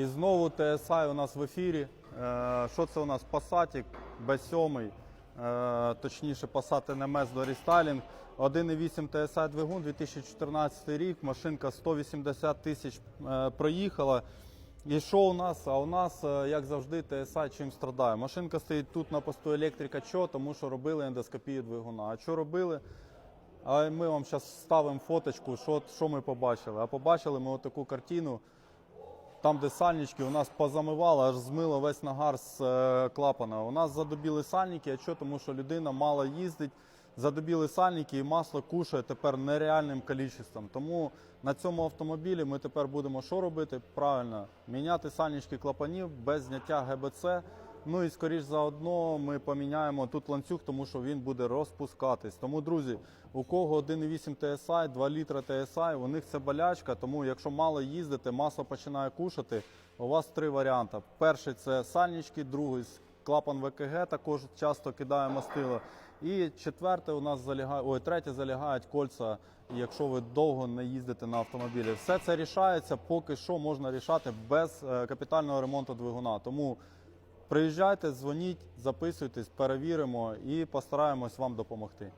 І знову TSI у нас в ефірі. Е, Що це у нас? Passat B7, е, точніше Passat NMS до рестайлінг. 1,8 TSI двигун, 2014 рік, машинка 180 тисяч е, проїхала. І що у нас? А у нас, як завжди, TSI чим страдає. Машинка стоїть тут на посту електрика. Чого? Тому що робили ендоскопію двигуна. А що робили? А ми вам зараз вставимо фоточку, що, що ми побачили. А побачили ми отаку картину. Там, де сальнички, у нас позамивало, аж змило весь нагар з е, клапана. У нас задобіли сальники, а що? Тому що людина мало їздить, задобіли сальники і масло кушає тепер нереальним кількістю. Тому на цьому автомобілі ми тепер будемо що робити? Правильно, міняти сальнички клапанів без зняття ГБЦ. Ну і скоріш за одно ми поміняємо тут ланцюг, тому що він буде розпускатись. Тому, друзі, у кого 1,8 TSI, 2 літра TSI, у них це болячка. Тому якщо мало їздите, масло починає кушати. У вас три варіанти. Перший це сальнички, другий клапан ВКГ, також часто кидає мастило. І четверте у нас залягає, ой, третє залягають кольця, якщо ви довго не їздите на автомобілі. Все це рішається, поки що можна рішати без е, капітального ремонту двигуна. Тому Приїжджайте, дзвоніть, записуйтесь, перевіримо і постараємось вам допомогти.